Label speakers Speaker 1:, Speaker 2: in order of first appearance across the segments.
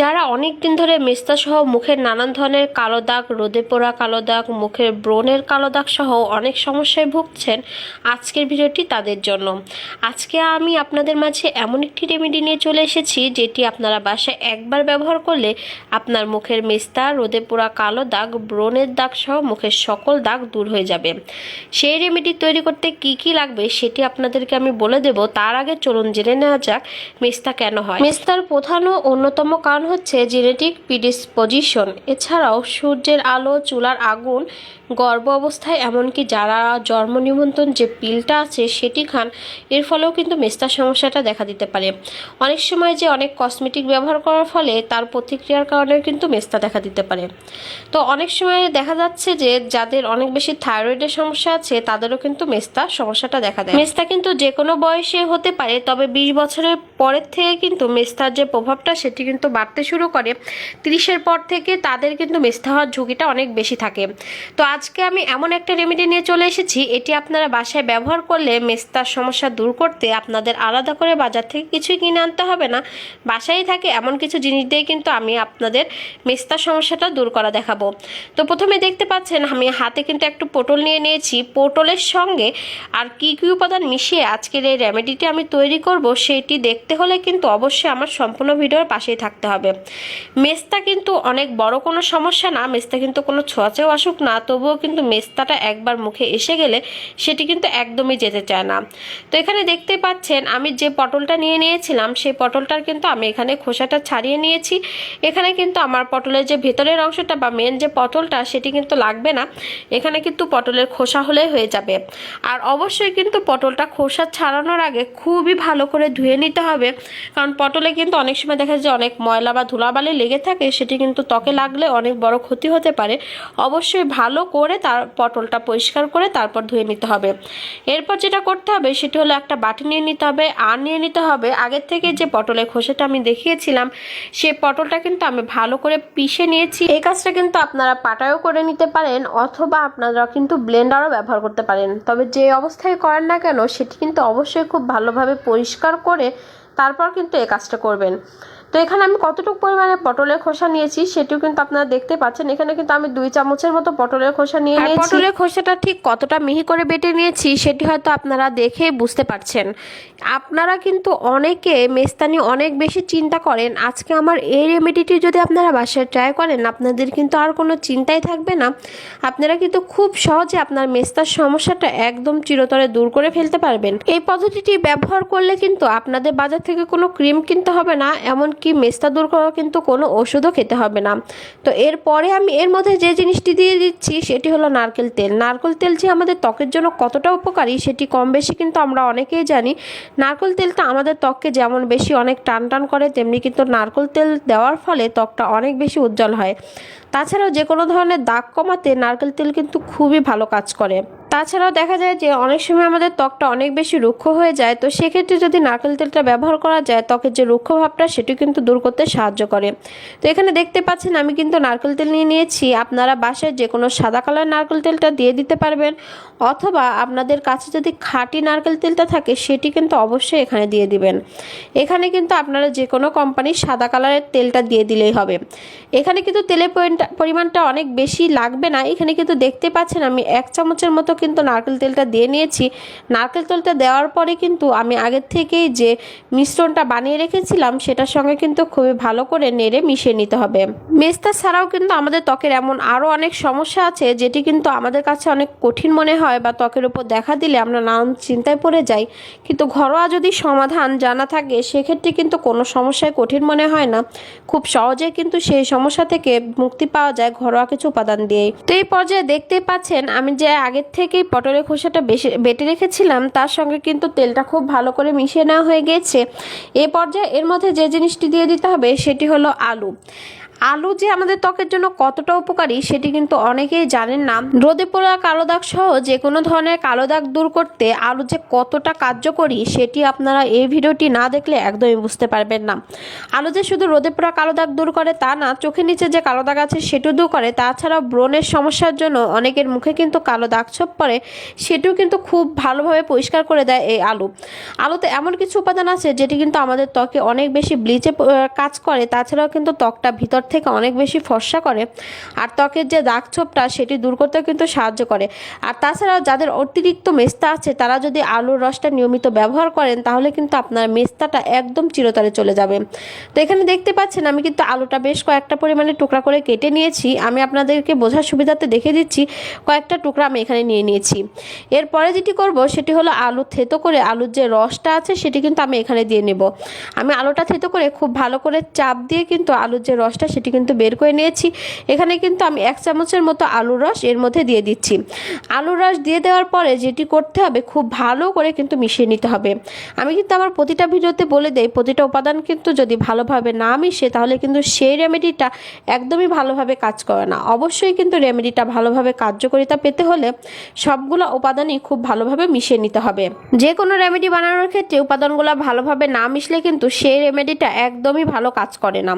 Speaker 1: যারা অনেক দিন ধরে মেস্তা সহ মুখের নানান ধরনের কালো দাগ, রোদে পোড়া কালো দাগ, মুখের ব্রণের কালো দাগ সহ অনেক সমস্যায় ভুগছেন আজকের ভিডিওটি তাদের জন্য। আজকে আমি আপনাদের মাঝে এমন একটি রেমেডি নিয়ে চলে এসেছি, যেটি আপনারা বাসায় একবার ব্যবহার করলে আপনার মুখের মেস্তা, রোদে পোড়া কালো দাগ, ব্রণের দাগ সহ মুখের সকল দাগ দূর হয়ে যাবে। সেই রেমেডি তৈরি করতে কি কি লাগবে সেটি আপনাদেরকে আমি বলে দেব। তার আগে চলুন জেনে নেওয়া যাক, মেস্তা কেন হয়? মেস্তার প্রধান ও অন্যতম কারণ হচ্ছে জেনেটিক প্রিডিসপোজিশন এছাড়াও সূর্যের আলো চুলার আগুন গর্ভ অবস্থায়, এমনকি যারা জন্ম নিমন্ত্রণ যে পিলটা আছে সেটি খান, এর ফলেও কিন্তু মেস্তার সমস্যাটা দেখা দিতে পারে। অনেক সময় যে অনেক কসমেটিক ব্যবহার করার ফলে তার প্রতিক্রিয়ার কারণে কিন্তু মেস্তা দেখা দিতে পারে। তো অনেক সময় দেখা যাচ্ছে যে যাদের অনেক বেশি থাইরয়েডের সমস্যা আছে, তাদেরও কিন্তু মেস্তা সমস্যাটা দেখা দেয়। মেস্তা কিন্তু যে কোনো বয়সে হতে পারে, তবে বিশ বছরের পরের থেকে কিন্তু মেস্তার যে প্রভাবটা সেটি কিন্তু বাড়তে শুরু করে। তিরিশের পর থেকে তাদের কিন্তু মেস্তা হওয়ার ঝুঁকিটা অনেক বেশি থাকে। তো আজকে আমি এমন একটা রেমেডি নিয়ে চলে এসেছি, এটি আপনারা বাসায় ব্যবহার করলে মেস্তার সমস্যা দূর করতে আপনাদের আলাদা করে বাজার থেকে কিছুই কিনে আনতে হবে না। বাসায় থাকে এমন কিছু জিনিস দিয়ে কিন্তু আমি আপনাদের মেস্তার সমস্যাটা দূর করা দেখাবো। তো প্রথমে দেখতে পাচ্ছেন, আমি হাতে কিন্তু একটু পটল নিয়ে নিয়েছি। পটলের সঙ্গে আর কী কী উপাদান মিশিয়ে আজকের এই রেমেডিটি আমি তৈরি করব, সেটি দেখতে হলে কিন্তু অবশ্যই আমার সম্পূর্ণ ভিডিওর পাশেই থাকতে হবে। মেস্তা কিন্তু অনেক বড় কোনো সমস্যা না, মেস্তা কিন্তু কোনো ছোঁয়াচেও আসুক না তবুও কিন্তু মেস্তাটা একবার মুখে এসে গেলে সেটি কিন্তু একদমই যেতে চায় না। তো এখানে দেখতে পাচ্ছেন, আমি যে পটলটা নিয়ে নিয়েছিলাম, সেই পটলটার কিন্তু আমি এখানে খোসাটা ছাড়িয়ে নিয়েছি। এখানে কিন্তু আমার পটলের যে ভেতরের অংশটা বা মেন যে পটলটা, সেটি কিন্তু লাগবে না। এখানে কিন্তু পটলের খোসা হলে হয়ে যাবে। আর অবশ্যই কিন্তু পটলটা খোসা ছাড়ানোর আগে খুবই ভালো করে ধুয়ে নিতে হবে। কারণ পটলে কিন্তু অনেক সময় দেখা যায় অনেক ময়লা বা ধুলাবালি লেগে থাকে, সেটি কিন্তু ত্বকে লাগলে অনেক বড় ক্ষতি হতে পারে। অবশ্যই ভালো করে তার পটলটা পরিষ্কার করে তারপর ধুয়ে নিতে হবে। এরপর যেটা করতে হবে সেটি হলো একটা বাটি নিয়ে নিতে হবে। আর নিয়ে নিতে হবে, আগের থেকে যে পটলের খোসাটা আমি দেখিয়েছিলাম, সে পটলটা কিন্তু আমি ভালো করে পিষে নিয়েছি। এই কাজটা কিন্তু আপনারা পাটায়ও করে নিতে পারেন, অথবা আপনারা কিন্তু ব্লেন্ডারও ব্যবহার করতে পারেন। তবে যে অবস্থায় করেন না কেন, সেটি কিন্তু অবশ্যই খুব ভালোভাবে পরিষ্কার করে তারপর কিন্তু এই কাজটা করবেন। তো এখানে আমি কতটুকু পরিমাণে পটলের খোসা নিয়েছি সেটিও কিন্তু আপনারা দেখতে পাচ্ছেন। এখানে কিন্তু আমি দুই চামচের মতো পটলের খোসা নিয়ে নিয়েছি। পটলের খোসাটা ঠিক কতটা মিহি করে বেটে নিয়েছি সেটি হয়তো আপনারা দেখে বুঝতে পারছেন। আপনারা কিন্তু অনেকে মেস্তানি অনেক বেশি চিন্তা করেন। আজকে আমার এই রেমেডিটি যদি আপনারা বাসায় ট্রাই করেন আপনাদের কিন্তু আর কোনো চিন্তাই থাকবে না। আপনারা কিন্তু খুব সহজে আপনার মেস্তার সমস্যাটা একদম চিরতরে দূর করে ফেলতে পারবেন। এই পদ্ধতিটি ব্যবহার করলে কিন্তু আপনাদের বাজার থেকে কোনো ক্রিম কিনতে হবে না। এমনকি মেস্তা দূর করার কিন্তু কোনো ওষুধও খেতে হবে না। তো এরপরে আমি এর মধ্যে যে জিনিসটি দিয়ে দিচ্ছি সেটি হলো নারকেল তেল। নারকেল তেল যে আমাদের ত্বকের জন্য কতটা উপকারী সেটি কম বেশি কিন্তু আমরা অনেকেই জানি। নারকেল তেলটা আমাদের ত্বককে যেমন বেশি অনেক টান টান করে, তেমনি কিন্তু নারকেল তেল দেওয়ার ফলে ত্বকটা অনেক বেশি উজ্জ্বল হয়। তাছাড়াও যে কোনো ধরনের দাগ কমাতে নারকেল তেল কিন্তু খুবই ভালো কাজ করে। তাছাড়াও দেখা যায় যে অনেক সময় আমাদের ত্বকটা অনেক বেশি রুক্ষ হয়ে যায়, তো সেক্ষেত্রে যদি নারকেল তেলটা ব্যবহার করা যায়, ত্বকের যে রুক্ষ ভাবটা সেটি কিন্তু দূর করতে সাহায্য করে। তো এখানে দেখতে পাচ্ছেন আমি কিন্তু নারকেল তেল নিয়ে নিয়েছি। আপনারা বাসায় যে কোনো সাদা কালার নারকেল তেলটা দিয়ে দিতে পারবেন, অথবা আপনাদের কাছে যদি খাঁটি নারকেল তেলটা থাকে সেটি কিন্তু অবশ্যই এখানে দিয়ে দিবেন। এখানে কিন্তু আপনারা যে কোনো কোম্পানির সাদা কালারের তেলটা দিয়ে দিলেই হবে। এখানে কিন্তু তেলের পরিমাণটা- অনেক বেশি লাগবে না। এখানে কিন্তু দেখতে পাচ্ছেন আমি এক চামচের মতো কিন্তু নারকেল তেলটা দিয়ে নিয়েছি। নারকেল তেলটা দেওয়ার পরে কিন্তু আমি আগের থেকেই যে মিশ্রণটা বানিয়ে রেখেছিলাম, সেটার সঙ্গে কিন্তু খুবই ভালো করে নেড়ে মিশিয়ে নিতে হবে। মেস্তা ছাড়াও কিন্তু আমাদের ত্বকের এমন আরও অনেক সমস্যা আছে, যেটি কিন্তু আমাদের কাছে অনেক কঠিন মনে হয় বা ত্বকের উপর দেখা দিলে আমরা নানান চিন্তায় পড়ে যাই। কিন্তু ঘরোয়া যদি সমাধান জানা থাকে, সেক্ষেত্রে কিন্তু কোনো সমস্যায় কঠিন মনে হয় না। খুব সহজে কিন্তু সেই সমস্যা থেকে মুক্তি পাওয়া যায় ঘরোয়া কিছু উপাদান দিয়েই। তো এই পর্যায়ে দেখতেই পাচ্ছেন, আমি যে আগের থেকেই পটলের খোসাটা বেশি বেটে রেখেছিলাম, তার সঙ্গে কিন্তু তেলটা খুব ভালো করে মিশিয়ে নেওয়া হয়ে গেছে। এ পর্যায়ে এর মধ্যে যে জিনিসটি দিয়ে দিতে হবে, সেটি হলো আলু। আলু যে আমাদের ত্বকের জন্য কতটা উপকারী সেটি কিন্তু অনেকেই জানেন না। রোদে পোড়া কালো দাগ সহ যে কোনো ধরনের কালো দাগ দূর করতে আলু যে কতটা কার্যকরী সেটি আপনারা এই ভিডিওটি না দেখলে একদমই বুঝতে পারবেন না। আলু যে শুধু রোদে পোড়া কালো দাগ দূর করে তা না, চোখের নিচে যে কালো দাগ আছে সেটিও দূর করে। তাছাড়াও ব্রণের সমস্যার জন্য অনেকের মুখে কিন্তু কালো দাগ ছোপ পড়ে, সেটিও কিন্তু খুব ভালোভাবে পরিষ্কার করে দেয় এই আলু। আলুতে এমন কিছু উপাদান আছে যেটি কিন্তু আমাদের ত্বকে অনেক বেশি ব্লিচে কাজ করে, তাছাড়াও কিন্তু ত্বকটা ভিতর থেকে অনেক বেশি ফর্সা করে। আর ত্বকের যে দাগ ছোপটা, সেটি দূর করতেও কিন্তু সাহায্য করে। আর তাছাড়াও যাদের অতিরিক্ত মেস্তা আছে, তারা যদি আলুর রসটা নিয়মিত ব্যবহার করেন, তাহলে কিন্তু আপনার মেস্তাটা একদম চিরতরে চলে যাবে। তো এখানে দেখতে পাচ্ছেন, আমি কিন্তু আলুটা বেশ কয়েকটা পরিমাণে টুকরা করে কেটে নিয়েছি। আমি আপনাদেরকে বোঝার সুবিধাতে দেখে দিচ্ছি, কয়েকটা টুকরা আমি এখানে নিয়ে নিয়েছি। এরপরে যেটি করব, সেটি হলো আলু থেতো করে, আলুর যে রসটা আছে, সেটি কিন্তু আমি এখানে দিয়ে নেব। আমি আলুটা থেতো করে খুব ভালো করে চাপ দিয়ে কিন্তু আলুর যে রসটা সেটি কিন্তু বের করে নিয়েছি। এখানে কিন্তু আমি এক চামচের মতো আলুর রস এর মধ্যে দিয়ে দিচ্ছি। আলুর রস দিয়ে দেওয়ার পরে যেটি করতে হবে, খুব ভালো করে কিন্তু মিশিয়ে নিতে হবে। আমি কিন্তু আমার প্রতিটা ভিডিওতে বলে দেই, প্রতিটা উপাদান কিন্তু যদি ভালোভাবে না মিশে, তাহলে কিন্তু সেই রেমেডিটা একদমই ভালোভাবে কাজ করে না। অবশ্যই কিন্তু রেমেডিটা ভালোভাবে কার্যকারিতা পেতে হলে সবগুলো উপাদানই খুব ভালোভাবে মিশিয়ে নিতে হবে। যে কোনো রেমেডি বানানোর ক্ষেত্রে উপাদানগুলো ভালোভাবে না মিশলে কিন্তু সেই রেমেডিটা একদমই ভালো কাজ করে না।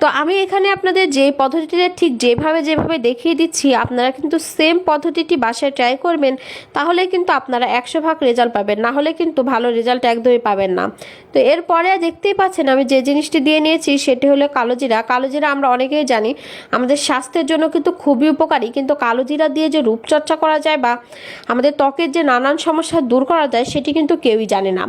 Speaker 1: তো আমি এখানে আপনাদের যে পদ্ধতিটা ঠিক যেভাবে যেভাবে দেখিয়ে দিচ্ছি, আপনারা কিন্তু সেম পদ্ধতিটি বাসায় ট্রাই করবেন, তাহলে কিন্তু আপনারা একশো ভাগ রেজাল্ট পাবেন। না হলে কিন্তু ভালো রেজাল্ট একদমই পাবেন না। তো এরপরে দেখতেই পাচ্ছেন আমি যে জিনিসটি দিয়ে নিয়েছি, সেটি হলো কালোজিরা। কালোজিরা আমরা অনেকেই জানি, আমাদের স্বাস্থ্যের জন্য কিন্তু খুবই উপকারী। কিন্তু কালোজিরা দিয়ে যে রূপচর্চা করা যায় বা আমাদের ত্বকের যে নানান সমস্যা দূর করা যায়, সেটি কিন্তু কেউই জানে না।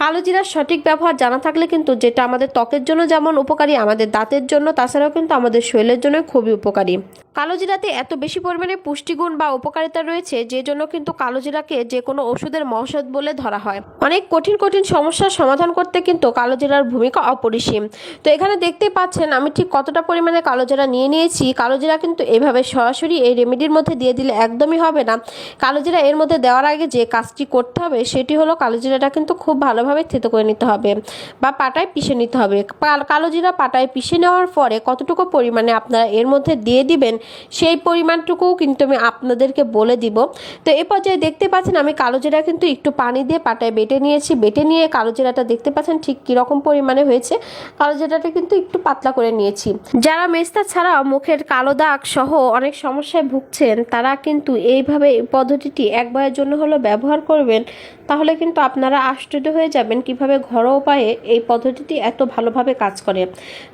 Speaker 1: কালোজিরার সঠিক ব্যবহার জানা থাকলে কিন্তু যেটা আমাদের ত্বকের জন্য যেমন উপকারী, আমাদের দাঁতের জন্য, তাছাড়াও কিন্তু আমাদের শরীরের জন্য খুবই উপকারী। কালো জিরাতে এত বেশি পরিমাণে পুষ্টিগুণ বা উপকারিতা রয়েছে, যে জন্য কিন্তু কালো জিরাকে যে কোনো ওষুধের মহৌষধ বলে ধরা হয়। অনেক কঠিন কঠিন সমস্যার সমাধান করতে কিন্তু কালো জিরার ভূমিকা অপরিসীম। তো এখানে দেখতে পাচ্ছেন, আমি ঠিক কতটা পরিমাণে কালো জিরা নিয়ে নিয়েছি। কালো জিরা কিন্তু এভাবে সরাসরি এই রেমেডির মধ্যে দিয়ে দিলে একদমই হবে না। কালো জিরা এর মধ্যে দেওয়ার আগে যে কাজটি করতে হবে, সেটি হলো কালো জিরাটা কিন্তু খুব ভালোভাবে থেতো করে নিতে হবে বা পাটায় পিষে নিতে হবে। পা- কালো জিরা পাটায় পিষে নেওয়ার পরে কতটুকু পরিমাণে আপনারা এর মধ্যে দিয়ে দিবেন সেই পরিমাণটুকুও কিন্তু আমি আপনাদেরকে বলে দিব। তো এ পর্যায়ে দেখতে পাচ্ছেন আমি কালো জিরা কিন্তু একটু পানি দিয়ে পাটায় বেটে নিয়েছি। বেটে নিয়ে কালো জিরাটা দেখতে পাচ্ছেন ঠিক কীরকম পরিমাণে হয়েছে। কালো জিরাটা কিন্তু একটু পাতলা করে নিয়েছি। যারা মেস্তা ছাড়াও মুখের কালো দাগ সহ অনেক সমস্যায় ভুগছেন, তারা কিন্তু এইভাবে এই পদ্ধতিটি একবারের জন্য হলো ব্যবহার করবেন। তাহলে কিন্তু আপনারা আশ্চর্য হয়ে যাবেন কীভাবে ঘরোয়া উপায়ে এই পদ্ধতিটি এত ভালোভাবে কাজ করে।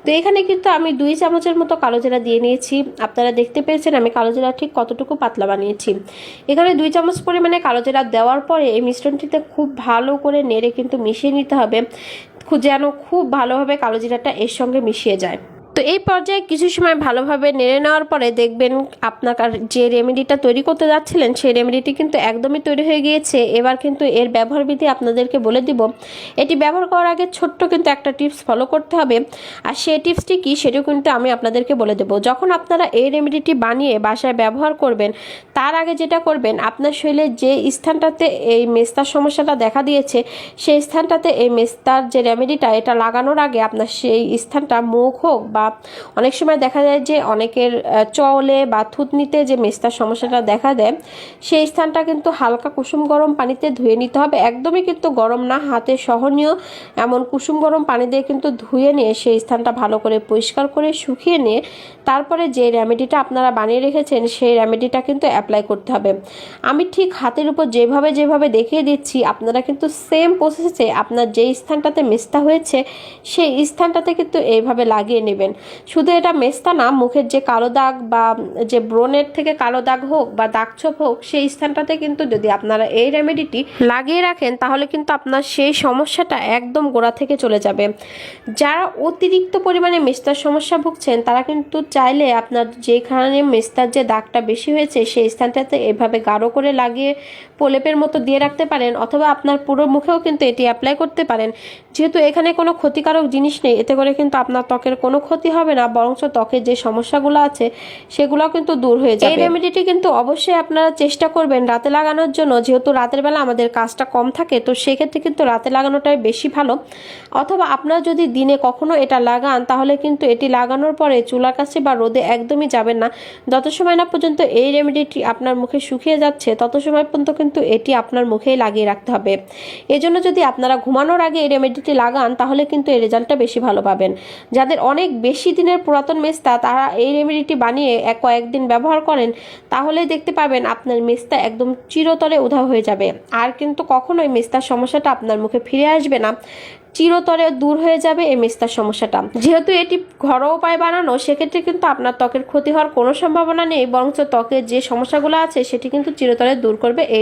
Speaker 1: তো এখানে কিন্তু আমি দুই চামচের মতো কালো জিরা দিয়ে নিয়েছি। আপনারা দেখতে পেয়েছেন আমি কালো জিরা ঠিক কতটুকু পাতলা বানিয়েছি। এখানে দুই চামচ পরিমাণে কালো জিরা দেওয়ার পরে এই মিশ্রণটিতে খুব ভালো করে নেড়ে কিন্তু মিশিয়ে নিতে হবে। যেন খুব ভালোভাবে কালো জিরাটা এর সঙ্গে মিশিয়ে যায়। তো এই পর্যায়ে কিছু সময় ভালোভাবে নেড়ে নেওয়ার পরে দেখবেন আপনার যে রেমেডিটা তৈরি করতে যাচ্ছিলেন, সেই রেমেডিটি কিন্তু একদমই তৈরি হয়ে গিয়েছে। এবার কিন্তু এর ব্যবহার বিধি আপনাদেরকে বলে দিব। এটি ব্যবহার করার আগে ছোট্ট কিন্তু একটা টিপস ফলো করতে হবে। আর সেই টিপসটি কী সেটিও কিন্তু আমি আপনাদেরকে বলে দেবো। যখন আপনারা এই রেমেডিটি বানিয়ে বাসায় ব্যবহার করবেন, তার আগে যেটা করবেন, আপনার শরীরে যে স্থানটাতে এই মেস্তার সমস্যাটা দেখা দিয়েছে, সেই স্থানটাতে এই মেস্তার যে রেমেডিটা এটা লাগানোর আগে আপনার সেই স্থানটা মুখ হোক বা অনেক সময় দেখা যায় যে অনেকের চলে বা থুতনিতে যে মেস্তার সমস্যাটা দেখা দেয়, সেই স্থানটা কিন্তু হালকা কুসুম গরম পানিতে ধুয়ে নিতে হবে। একদমই কিন্তু গরম না, হাতে সহনীয়। এমন কুসুম গরম পানি দিয়ে কিন্তু ধুয়ে নিয়ে সেই স্থানটা ভালো করে পরিষ্কার করে শুকিয়ে নিয়ে তারপরে যে রেমেডিটা আপনারা বানিয়ে রেখেছেন, সেই রেমেডিটা কিন্তু অ্যাপ্লাই করতে হবে। আমি ঠিক হাতের উপর যেভাবে যেভাবে দেখিয়ে দিচ্ছি, আপনারা কিন্তু সেম প্রসেসে আপনার যেই স্থানটাতে মেস্তা হয়েছে, সেই স্থানটাতে কিন্তু এইভাবে লাগিয়ে নেবেন। শুধু এটা মেস্তা না, মুখের যে কালো দাগ বা যে ব্রণের থেকে কালো দাগ হোক বা দাগছোপ হোক, সেই স্থানটাতে কিন্তু যদি আপনারা এই রেমেডিটি লাগিয়ে রাখেন, তাহলে কিন্তু আপনার সেই সমস্যাটা একদম গোড়া থেকে চলে যাবে। যারা অতিরিক্ত পরিমাণে মেস্তার সমস্যা ভুগছেন, তারা কিন্তু চাইলে আপনার যেখানে মেস্তার যে দাগটা বেশি হয়েছে, সেই স্থানটাতে এভাবে গাঢ় করে লাগিয়ে প্রলেপের মতো দিয়ে রাখতে পারেন, অথবা আপনার পুরো মুখেও কিন্তু এটি অ্যাপ্লাই করতে পারেন। যেহেতু এখানে কোনো ক্ষতিকারক জিনিস নেই, এতে করে কিন্তু আপনার ত্বকের কোনো ক্ষতি ক্ষতি হবে না, বরঞ্চ ত্বকের যে সমস্যাগুলো আছে সেগুলো কিন্তু দূর হয়ে যাবে। এই রেমেডিটি কিন্তু অবশ্যই আপনারা চেষ্টা করবেন রাতে লাগানোর জন্য। যেহেতু রাতের বেলা আমাদের কাজটা কম থাকে, তো সেক্ষেত্রে কিন্তু রাতে লাগানোটাই বেশি ভালো। অথবা আপনারা যদি দিনে কখনো এটা লাগান, তাহলে কিন্তু এটি লাগানোর পরে চুলার কাছে বা রোদে একদমই যাবেন না। যত সময় না পর্যন্ত এই রেমেডিটি আপনার মুখে শুকিয়ে যাচ্ছে, তত সময় পর্যন্ত কিন্তু এটি আপনার মুখেই লাগিয়ে রাখতে হবে। এজন্য যদি আপনারা ঘুমানোর আগে এই রেমেডিটি লাগান, তাহলে কিন্তু এই রেজাল্টটা বেশি ভালো পাবেন। যাদের অনেক বেশি দিনের পুরাতন মেস্তা তারা এই রেমেডিটি বানিয়ে এক কয়েকদিন ব্যবহার করেন, তাহলেই দেখতে পাবেন আপনার মেস্তা একদম চিরতরে উধাও হয়ে যাবে। আর কিন্তু কখনোই মেস্তার সমস্যাটা আপনার মুখে ফিরে আসবে না। চিরতরে দূর হয়ে যাবে এই মেস্তার সমস্যাটা। যেহেতু এটি ঘরোয়া উপায় বানানো, সেক্ষেত্রে কিন্তু আপনার ত্বকের ক্ষতি হওয়ার কোনো সম্ভাবনা নেই, বরঞ্চ ত্বকের যে সমস্যাগুলো আছে, সেটি কিন্তু চিরতরে দূর করবে এই